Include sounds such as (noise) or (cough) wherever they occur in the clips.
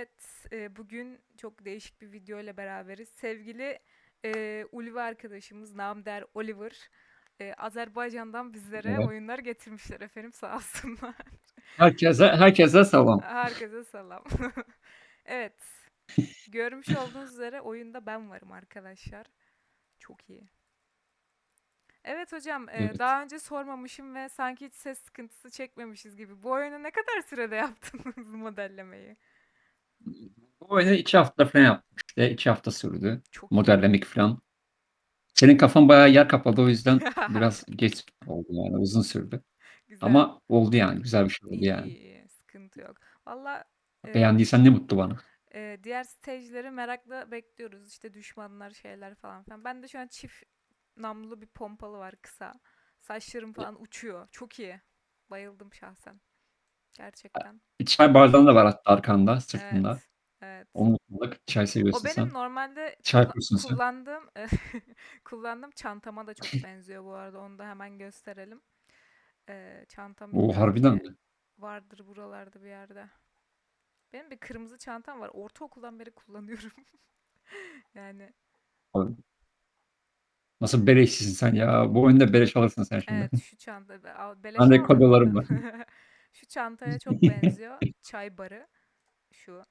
Evet, e, bugün çok değişik bir video ile beraberiz. Sevgili e, Ulvi arkadaşımız, namder Oliver, e, Azerbaycan'dan bizlere Evet. oyunlar getirmişler efendim sağ olsunlar. Herkese herkese selam. Herkese selam. (laughs) Evet, görmüş olduğunuz üzere oyunda ben varım arkadaşlar. Çok iyi. Evet hocam, e, Evet. daha önce sormamışım ve sanki hiç ses sıkıntısı çekmemişiz gibi. Bu oyunu ne kadar sürede yaptınız modellemeyi? Bu oyunu 2 hafta falan yaptım işte. 2 hafta sürdü Çok modellemek falan. Senin kafan bayağı yer kapladı o yüzden (laughs) biraz geç oldu yani uzun sürdü. Güzel. Ama oldu yani güzel bir şey oldu İyi, yani. iyi, iyi. Sıkıntı yok. Valla e, Beğendiysen ne mutlu bana. e, diğer stage'leri merakla bekliyoruz. İşte düşmanlar, şeyler falan filan. Ben de şu an çift namlulu bir pompalı var kısa. Saçlarım falan uçuyor. Çok iyi. Bayıldım şahsen. Gerçekten. Bir çay bardağın da var hatta arkanda, sırtında. Evet. Evet. O mutluluk. Çay O seviyorsun benim sen. normalde Çay kulla- kursun sen. kullandığım (laughs) kullandığım çantama da çok (laughs) benziyor bu arada. Onu da hemen gösterelim. E, çantam O harbiden mi? vardır buralarda bir yerde. Benim bir kırmızı çantam var. Ortaokuldan beri kullanıyorum. (laughs) yani Abi. Nasıl beleşçisin sen ya? Bu oyunda beleş alırsın sen şimdi. evet şu çanta al- beleş Ben de kod almadım ben. Şu çantaya (laughs) çok benziyor. Çay barı. Şu.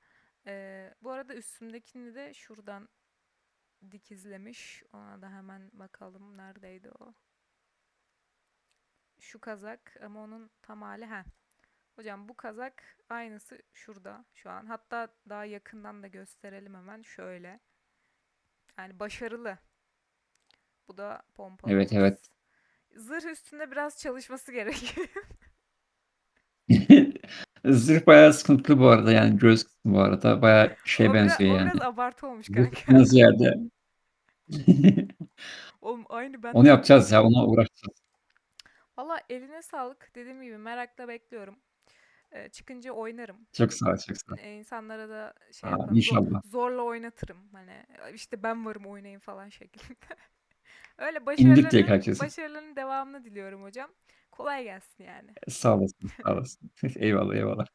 Ee, bu arada üstümdekini de şuradan dikizlemiş. Ona da hemen bakalım. Neredeydi o? Şu kazak ama onun tam hali ha. Hocam bu kazak aynısı şurada şu an. Hatta daha yakından da gösterelim hemen şöyle. Yani başarılı. Bu da pompalımız. Evet evet. Zırh üstünde biraz çalışması gerekiyor. (laughs) (laughs) Zırh bayağı sıkıntılı bu arada yani göğüs kısmı bu arada bayağı o, şeye biraz, benziyor o yani. biraz abartı olmuş kanka. tuttuğunuz yerde. (laughs) Oğlum aynı ben Onu yapacağız ya ona uğraşacağız. Valla eline sağlık. Dediğim gibi merakla bekliyorum. Ee, çıkınca oynarım. Çok sağ ol çok sağ ol. Ee, insanlara da şey Aa, yaparım. Zor- inşallah. zorla oynatırım. Hani işte ben varım oynayın falan şeklinde. (laughs) Öyle İndik başarılarının devamını diliyorum hocam. Kolay gelsin yani. Sağ olasın sağ olasın. (laughs) Eyvallah eyvallah.